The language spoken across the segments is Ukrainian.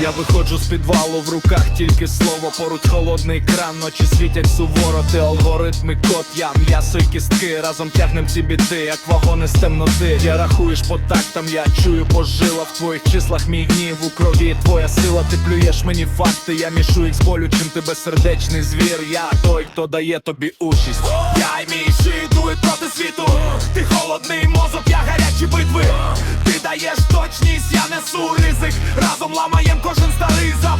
Я виходжу з підвалу, в руках тільки слово, поруч холодний кран, ночі світять суворо, ти алгоритми код, я м'ясо й кістки, разом тягнем ці біти, як вагони з темноти. Я рахуєш по тактам, я чую по жилах в твоїх числах мій гнів у крові, твоя сила, ти плюєш мені факти, я мішу їх з болю, чим ти безсердечний звір. Я той, хто дає тобі участь. Я й мій щит дует проти світу. Ти холодний мозок, я гарячі битви. Ти даєш точність, я несу ризик. Разом ламаєм кожен старий запис.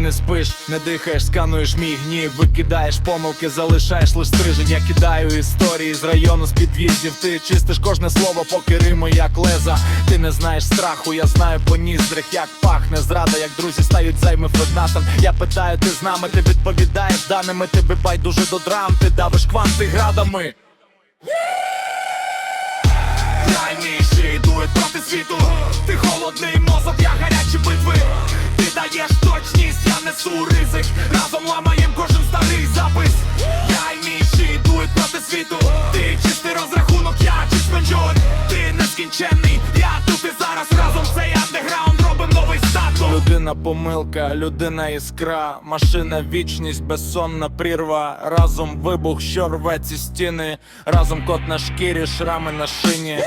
Не спиш, не дихаєш, скануєш мій гнів, викидаєш помилки, залишаєш лиш стрижень. Я кидаю історії з району з під'їздів. Ти чистиш кожне слово, поки рими як леза. Ти не знаєш страху, я знаю по ніздрих, як пахне зрада, як друзі стають займи феднатом. Я питаю, ти з нами, ти відповідаєш даними, тебе байдуже до драм, ти давиш кванти градами. Мій дует проти світу Ти холодний мозок, я гарячі битви Ти даєш точність, несу ризик. Разом ламаєм кожен старий запис. Я й мій щит дует проти світу. Ти чистий розрахунок, я чичменджон Ти нескінченний, я тут і зараз. Разом цей андеграунд робим новий статус. Людина помилка, людина іскра, машина вічність, безсонна прірва, разом вибух, що рве ці стіни, разом кот на шкірі, шрами на шині.